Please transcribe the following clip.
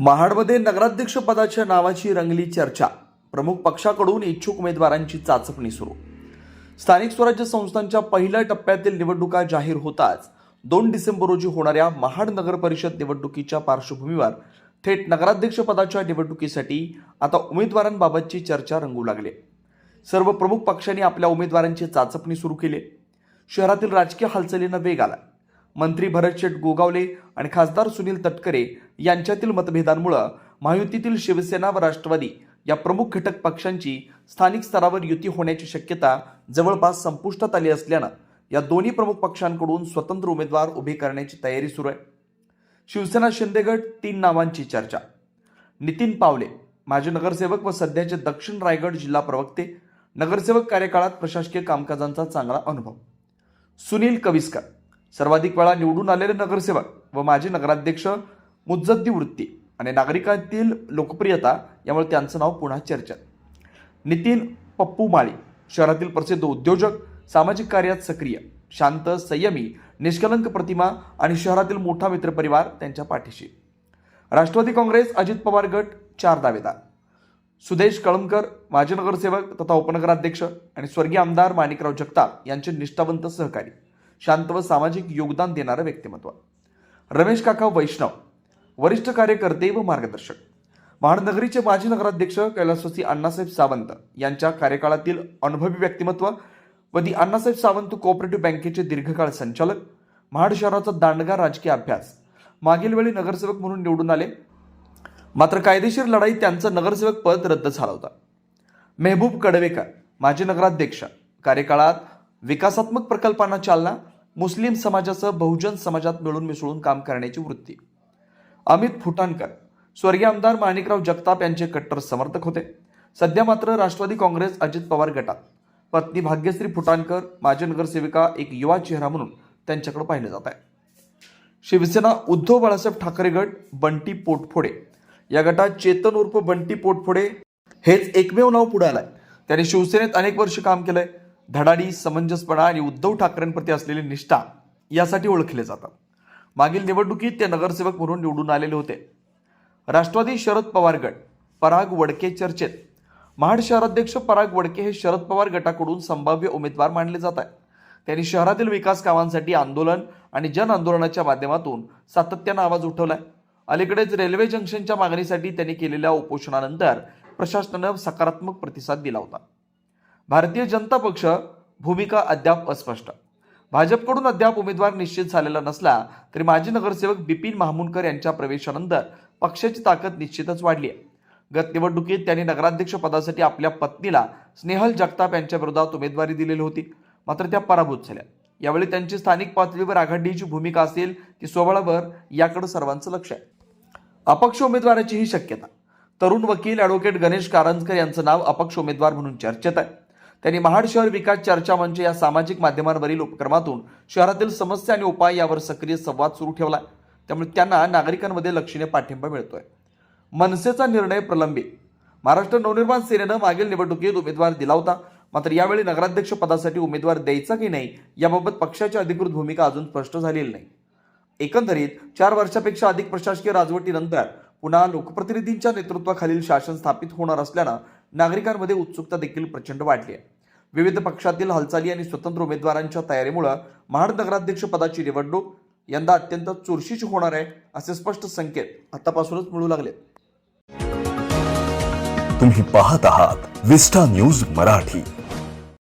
महाडमध्ये नगराध्यक्ष पदाच्या नावाची रंगली चर्चा. प्रमुख पक्षाकडून इच्छुक उमेदवारांची चाचपणी सुरू. स्थानिक स्वराज्य संस्थांच्या पहिल्या टप्प्यातील निवडणुका जाहीर होताच दोन डिसेंबर रोजी होणाऱ्या महाड नगर परिषद निवडणुकीच्या पार्श्वभूमीवर थेट नगराध्यक्ष पदाच्या निवडणुकीसाठी आता उमेदवारांबाबतची चर्चा रंगू लागली. सर्व प्रमुख पक्षांनी आपल्या उमेदवारांची चाचपणी सुरू केली. शहरातील राजकीय हालचालींना वेग आला. मंत्री भरत शेठ गोगावले आणि खासदार सुनील तटकरे यांच्यातील मतभेदांमुळं महायुतीतील शिवसेना व राष्ट्रवादी या प्रमुख घटक पक्षांची स्थानिक स्तरावर युती होण्याची शक्यता जवळपास संपुष्टात आली असल्यानं या दोन्ही प्रमुख पक्षांकडून स्वतंत्र उमेदवार उभे करण्याची तयारी सुरू आहे. शिवसेना शिंदेगड तीन नावांची चर्चा. नितीन पावले माजी नगरसेवक व सध्याचे दक्षिण रायगड जिल्हा प्रवक्ते नगरसेवक कार्यकाळात प्रशासकीय कामकाजांचा चांगला अनुभव. सुनील कविस्कर सर्वाधिक वेळा निवडून आलेले नगरसेवक व माजी नगराध्यक्ष मुज्जद्दी वृत्ती आणि नागरिकांतील लोकप्रियता यामुळे त्यांचं नाव पुन्हा चर्चेत. नितीन पप्पू माळी शहरातील प्रसिद्ध उद्योजक सामाजिक कार्यात सक्रिय शांत संयमी निष्कलंक प्रतिमा आणि शहरातील मोठा मित्रपरिवार त्यांच्या पाठीशी. राष्ट्रवादी काँग्रेस अजित पवार गट चार दावेदार. सुदेश कळमकर माजी नगरसेवक तथा उपनगराध्यक्ष आणि स्वर्गीय आमदार माणिकराव जगताप यांचे निष्ठावंत सहकारी. शांत व सामाजिक योगदान देणारं व्यक्तिमत्व. रमेश काका वैष्णव वरिष्ठ कार्यकर्ते व मार्गदर्शक. महानगरीचे माजी नगराध्यक्ष कैलासवासी अण्णासाहेब सावंत यांच्या कार्यकाळातील अनुभवी व्यक्तिमत्व व दी अण्णासाहेब सावंत कोऑपरेटिव्ह बँकेचे दीर्घकाळ संचालक महाड शहराचा दांडगा राजकीय अभ्यास मागील वेळी नगरसेवक म्हणून निवडून आले. मात्र कायदेशीर लढाई त्यांचं नगरसेवक पद रद्द झाला होता. मेहबूब कडवेकर माजी नगराध्यक्ष कार्यकाळात विकासात्मक प्रकल्पांना चालना मुस्लिम समाजासह बहुजन समाजात मिळून मिसळून काम करण्याची वृत्ती. अमित फुटाणकर स्वर्गीय आमदार माणिकराव जगताप यांचे कट्टर समर्थक होते. सध्या मात्र राष्ट्रवादी काँग्रेस अजित पवार गटात. पत्नी भाग्यश्री फुटाणकर माजी नगरसेविका एक युवा चेहरा म्हणून त्यांच्याकडे पाहिलं जात आहे. शिवसेना उद्धव बाळासाहेब ठाकरे गट बंटी पोटफोडे. या गटात चेतन उर्फ बंटी पोटफोडे हेच एकमेव नाव पुढे आलंय. त्याने शिवसेनेत अनेक वर्ष काम केलंय. धडाडी समंजसपणा आणि उद्धव ठाकरेंप्रती असलेली निष्ठा यासाठी ओळखले जातात. मागील निवडणुकीत ते नगरसेवक म्हणून निवडून आलेले होते. राष्ट्रवादी शरद पवार गट पराग वडके चर्चेत. महाड शहराध्यक्ष पराग वडके हे शरद पवार गटाकडून संभाव्य उमेदवार मानले जात आहेत. त्यांनी शहरातील विकास कामांसाठी आंदोलन आणि जन आंदोलनाच्या माध्यमातून सातत्यानं आवाज उठवलाय. अलीकडेच रेल्वे जंक्शनच्या मागणीसाठी त्यांनी केलेल्या उपोषणानंतर प्रशासनानं सकारात्मक प्रतिसाद दिला होता. भारतीय जनता पक्ष भूमिका अद्याप अस्पष्ट. भाजपकडून अद्याप उमेदवार निश्चित झालेला नसला तरी माजी नगरसेवक बिपिन महामुनकर यांच्या प्रवेशानंतर पक्षाची ताकद निश्चितच वाढली आहे. गत निवडणुकीत त्यांनी नगराध्यक्ष पदासाठी आपल्या पत्नीला स्नेहल जगताप यांच्या विरोधात उमेदवारी दिलेली होती. मात्र त्या पराभूत झाल्या. यावेळी त्यांची स्थानिक पातळीवर आघाडीची भूमिका असेल ती सोबळावर याकडे सर्वांचं लक्ष आहे. अपक्ष उमेदवाराची ही शक्यता. तरुण वकील ॲडव्होकेट गणेश कारंजकर यांचं नाव अपक्ष उमेदवार म्हणून चर्चेत आहे. त्यांनी महाड शहर विकास चर्चा मंच या सामाजिक माध्यमांवरील उपक्रमातून शहरातील समस्या आणि उपाय यावर सक्रिय संवाद सुरू ठेवला. त्यामुळे त्यांना नागरिकांमध्ये लक्षणीय पाठिंबा मिळतोय. मनसेचा निर्णय प्रलंबित. महाराष्ट्र नवनिर्माण सेनेनं मागील निवडणुकीत उमेदवार दिला होता. मात्र यावेळी नगराध्यक्ष पदासाठी उमेदवार द्यायचा की नाही याबाबत पक्षाची अधिकृत भूमिका अजून स्पष्ट झालेली नाही. एकंदरीत चार वर्षापेक्षा अधिक प्रशासकीय राजवटीनंतर पुन्हा लोकप्रतिनिधींच्या नेतृत्वाखालील शासन स्थापित होणार असल्यानं नागरिकांमध्ये उत्सुकता देखील प्रचंड वाढली आहे. विविध पक्षातील हालचाली आणि स्वतंत्र उमेदवारांच्या तयारीमुळे महाड नगराध्यक्ष पदाची निवडणूक यंदा अत्यंत चुरशीची होणार आहे असे स्पष्ट संकेत आतापासूनच मिळू लागले तुम्ही पाहत आहात विस्टा न्यूज मराठी.